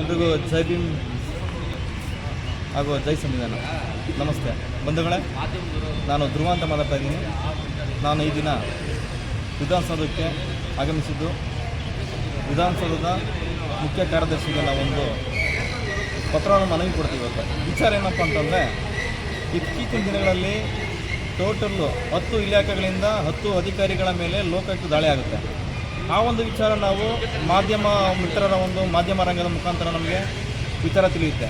ಎಲ್ರಿಗೂ ಜೈ ಭೀಮ್ ಹಾಗೂ ಜೈ ಸಂವಿಧಾನ. ನಮಸ್ತೆ. ಬಂಧುಗಳೇ, ನಾನು ಧ್ರುವ ಅಂತ ಮಾತಾಡ್ತಾ ಇದ್ದೀನಿ. ನಾನು ಈ ದಿನ ವಿಧಾನಸೌಧಕ್ಕೆ ಆಗಮಿಸಿದ್ದು. ವಿಧಾನಸೌಧದ ಮುಖ್ಯ ಕಾರ್ಯದರ್ಶಿಗೆ ಒಂದು ಪತ್ರವನ್ನು ಮನವಿ ಕೊಡ್ತೀವಿ ವಿಚಾರ ಏನಪ್ಪ ಅಂತಂದರೆ, ಇತ್ತೀಚಿನ ದಿನಗಳಲ್ಲಿ ಟೋಟಲ್ಲು ಹತ್ತು ಇಲಾಖೆಗಳಿಂದ ಹತ್ತು ಅಧಿಕಾರಿಗಳ ಮೇಲೆ ಲೋಕಾಯುಕ್ತ ದಾಳಿ ಆಗುತ್ತೆ. ಆ ಒಂದು ವಿಚಾರ ನಾವು ಮಾಧ್ಯಮ ಮಿತ್ರರ ಒಂದು ಮಾಧ್ಯಮ ರಂಗದ ಮುಖಾಂತರ ನಮಗೆ ವಿಚಾರ ತಿಳಿಯುತ್ತೆ.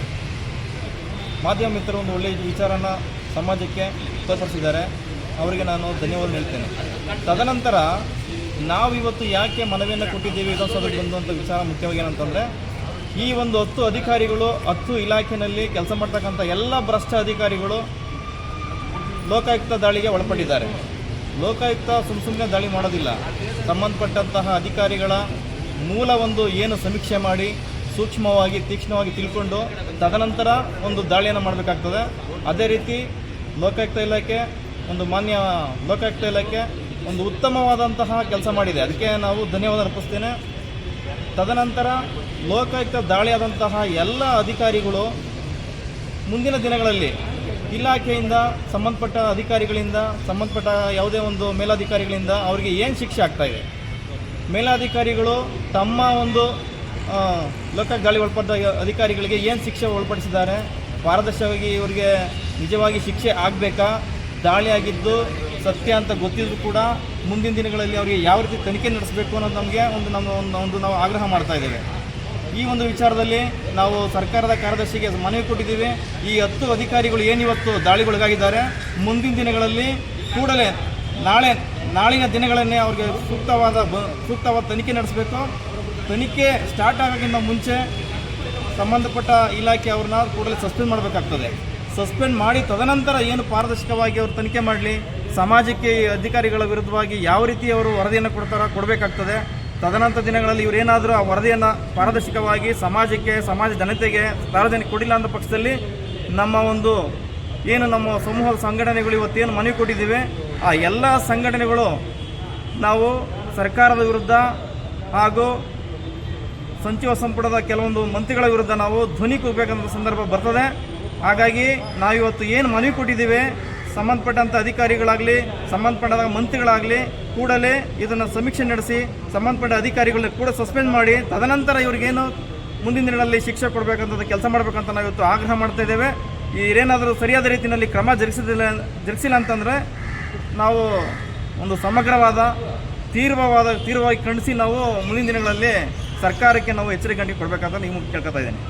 ಮಾಧ್ಯಮ ಮಿತ್ರರು ಒಂದು ಒಳ್ಳೆಯ ವಿಚಾರನ ಸಮಾಜಕ್ಕೆ ತೋರ್ಪಡಿಸಿದ್ದಾರೆ ಅವರಿಗೆ ನಾನು ಧನ್ಯವಾದ ಹೇಳ್ತೇನೆ. ತದನಂತರ ನಾವು ಇವತ್ತು ಯಾಕೆ ಮನವಿಯನ್ನು ಕೊಟ್ಟಿದ್ದೀವಿ ವಿಧಾನಸೌಧಕ್ಕೆ ಬಂದು ಅಂತ ವಿಚಾರ ಮುಖ್ಯವಾಗಿ ಏನಂತಂದರೆ, ಈ ಒಂದು ಹತ್ತು ಅಧಿಕಾರಿಗಳು, ಹತ್ತು ಇಲಾಖೆಯಲ್ಲಿ ಕೆಲಸ ಮಾಡ್ತಕ್ಕಂಥ ಎಲ್ಲ ಭ್ರಷ್ಟ ಅಧಿಕಾರಿಗಳು ಲೋಕಾಯುಕ್ತ ದಾಳಿಗೆ ಒಳಪಟ್ಟಿದ್ದಾರೆ. ಲೋಕಾಯುಕ್ತ ಸುಮ್ ಸುಮ್ಮನೆ ದಾಳಿ ಮಾಡೋದಿಲ್ಲ. ಸಂಬಂಧಪಟ್ಟಂತಹ ಅಧಿಕಾರಿಗಳ ಮೂಲ ಒಂದು ಏನು ಸಮೀಕ್ಷೆ ಮಾಡಿ, ಸೂಕ್ಷ್ಮವಾಗಿ, ತೀಕ್ಷ್ಣವಾಗಿ ತಿಳ್ಕೊಂಡು, ತದನಂತರ ಒಂದು ದಾಳಿಯನ್ನು ಮಾಡಬೇಕಾಗ್ತದೆ. ಅದೇ ರೀತಿ ಲೋಕಾಯುಕ್ತ ಇಲಾಖೆ, ಒಂದು ಮಾನ್ಯ ಲೋಕಾಯುಕ್ತ ಇಲಾಖೆ ಒಂದು ಉತ್ತಮವಾದಂತಹ ಕೆಲಸ ಮಾಡಿದೆ. ಅದಕ್ಕೆ ನಾವು ಧನ್ಯವಾದ ಅರ್ಪಿಸ್ತೇನೆ. ತದನಂತರ ಲೋಕಾಯುಕ್ತ ದಾಳಿಯಾದಂತಹ ಎಲ್ಲ ಅಧಿಕಾರಿಗಳು ಮುಂದಿನ ದಿನಗಳಲ್ಲಿ ಇಲಾಖೆಯಿಂದ ಸಂಬಂಧಪಟ್ಟ ಅಧಿಕಾರಿಗಳಿಂದ, ಸಂಬಂಧಪಟ್ಟ ಯಾವುದೇ ಒಂದು ಮೇಲಾಧಿಕಾರಿಗಳಿಂದ ಅವರಿಗೆ ಏನು ಶಿಕ್ಷೆ ಆಗ್ತಾ ಇದೆ? ಮೇಲಾಧಿಕಾರಿಗಳು ತಮ್ಮ ಒಂದು ಲೋಕ ಗಾಳಿ ಒಳಪಟ್ಟ ಅಧಿಕಾರಿಗಳಿಗೆ ಏನು ಶಿಕ್ಷೆ ಒಳಪಡಿಸಿದ್ದಾರೆ? ಪಾರದರ್ಶಕವಾಗಿ ಇವರಿಗೆ ನಿಜವಾಗಿ ಶಿಕ್ಷೆ ಆಗಬೇಕಾ? ದಾಳಿ ಆಗಿದ್ದು ಸತ್ಯ ಅಂತ ಗೊತ್ತಿದ್ರು ಕೂಡ ಮುಂದಿನ ದಿನಗಳಲ್ಲಿ ಅವರಿಗೆ ಯಾವ ರೀತಿ ತನಿಖೆ ನಡೆಸಬೇಕು ಅನ್ನೋದು ನಮಗೆ ಒಂದು ನಮ್ಮ ಒಂದು ನಾವು ಆಗ್ರಹ ಮಾಡ್ತಾ ಇದ್ದೇವೆ. ಈ ಒಂದು ವಿಚಾರದಲ್ಲಿ ನಾವು ಸರ್ಕಾರದ ಕಾರ್ಯದರ್ಶಿಗೆ ಮನವಿ ಕೊಟ್ಟಿದ್ದೀವಿ. ಈ ಹತ್ತು ಅಧಿಕಾರಿಗಳು ಏನಿವತ್ತು ದಾಳಿಗೊಳಗಾಗಿದ್ದಾರೆ? ಮುಂದಿನ ದಿನಗಳಲ್ಲಿ ಕೂಡಲೇ ನಾಳೆ, ನಾಳಿನ ದಿನಗಳನ್ನೇ ಅವ್ರಿಗೆ ಸೂಕ್ತವಾದ ಸೂಕ್ತವಾದ ತನಿಖೆ ನಡೆಸಬೇಕು. ತನಿಖೆ ಸ್ಟಾರ್ಟ್ ಆಗೋಕ್ಕಿಂತ ಮುಂಚೆ ಸಂಬಂಧಪಟ್ಟ ಇಲಾಖೆ ಅವ್ರನ್ನ ಕೂಡಲೇ ಸಸ್ಪೆಂಡ್ ಮಾಡಬೇಕಾಗ್ತದೆ. ಸಸ್ಪೆಂಡ್ ಮಾಡಿ ತದನಂತರ ಏನು ಪಾರದರ್ಶಕವಾಗಿ ಅವರು ತನಿಖೆ ಮಾಡಲಿ? ಸಮಾಜಕ್ಕೆ ಅಧಿಕಾರಿಗಳ ವಿರುದ್ಧವಾಗಿ ಯಾವ ರೀತಿ ಅವರು ವರದಿಯನ್ನು ಕೊಡ್ತಾರೋ ಕೊಡಬೇಕಾಗ್ತದೆ. ತದನಂತರ ದಿನಗಳಲ್ಲಿ ಇವರೇನಾದರೂ ಆ ವರದಿಯನ್ನು ಪಾರದರ್ಶಕವಾಗಿ ಸಮಾಜಕ್ಕೆ, ಸಮಾಜ ಜನತೆಗೆ ಸಾರ್ವಜನಿಕ ಕೊಡಿಲ್ಲ ಅಂದ ಪಕ್ಷದಲ್ಲಿ ನಮ್ಮ ಒಂದು ಏನು ನಮ್ಮ ಸಮೂಹದ ಸಂಘಟನೆಗಳು ಇವತ್ತೇನು ಮನವಿ ಕೊಟ್ಟಿದ್ದೀವಿ, ಆ ಎಲ್ಲ ಸಂಘಟನೆಗಳು ನಾವು ಸರ್ಕಾರದ ವಿರುದ್ಧ ಹಾಗೂ ಸಚಿವ ಸಂಪುಟದ ಕೆಲವೊಂದು ಮಂತ್ರಿಗಳ ವಿರುದ್ಧ ನಾವು ಧ್ವನಿ ಕೂಗಬೇಕಂತ ಸಂದರ್ಭ ಬರ್ತದೆ. ಹಾಗಾಗಿ ನಾವಿವತ್ತು ಏನು ಮನವಿ ಕೊಟ್ಟಿದ್ದೀವಿ ಸಂಬಂಧಪಟ್ಟಂಥ ಅಧಿಕಾರಿಗಳಾಗಲಿ ಸಂಬಂಧಪಟ್ಟ ಮಂತ್ರಿಗಳಾಗಲಿ ಕೂಡಲೇ ಇದನ್ನು ಸಮೀಕ್ಷೆ ನಡೆಸಿ, ಸಂಬಂಧಪಟ್ಟ ಅಧಿಕಾರಿಗಳನ್ನ ಕೂಡ ಸಸ್ಪೆಂಡ್ ಮಾಡಿ, ತದನಂತರ ಇವ್ರಿಗೇನು ಮುಂದಿನ ದಿನಗಳಲ್ಲಿ ಶಿಕ್ಷೆ ಕೊಡಬೇಕಂತ ಕೆಲಸ ಮಾಡಬೇಕಂತ ನಾವು ಇವತ್ತು ಆಗ್ರಹ ಮಾಡ್ತಾ ಇದ್ದೇವೆ. ಇವರೇನಾದರೂ ಸರಿಯಾದ ರೀತಿಯಲ್ಲಿ ಕ್ರಮ ಜರುಗಿಸಿದಿಲ್ಲ, ಜರುಗಿಸಿಲ್ಲ ಅಂತಂದರೆ ನಾವು ಒಂದು ಸಮಗ್ರವಾದ, ತೀವ್ರವಾದ, ತೀವ್ರವಾಗಿ ಖಂಡಿಸಿ ನಾವು ಮುಂದಿನ ದಿನಗಳಲ್ಲಿ ಸರ್ಕಾರಕ್ಕೆ ನಾವು ಎಚ್ಚರಿಕೆ ಕೊಡಬೇಕಂತ ನಿಮಗೆ ಕೇಳ್ಕೊತಾ ಇದ್ದೇನೆ.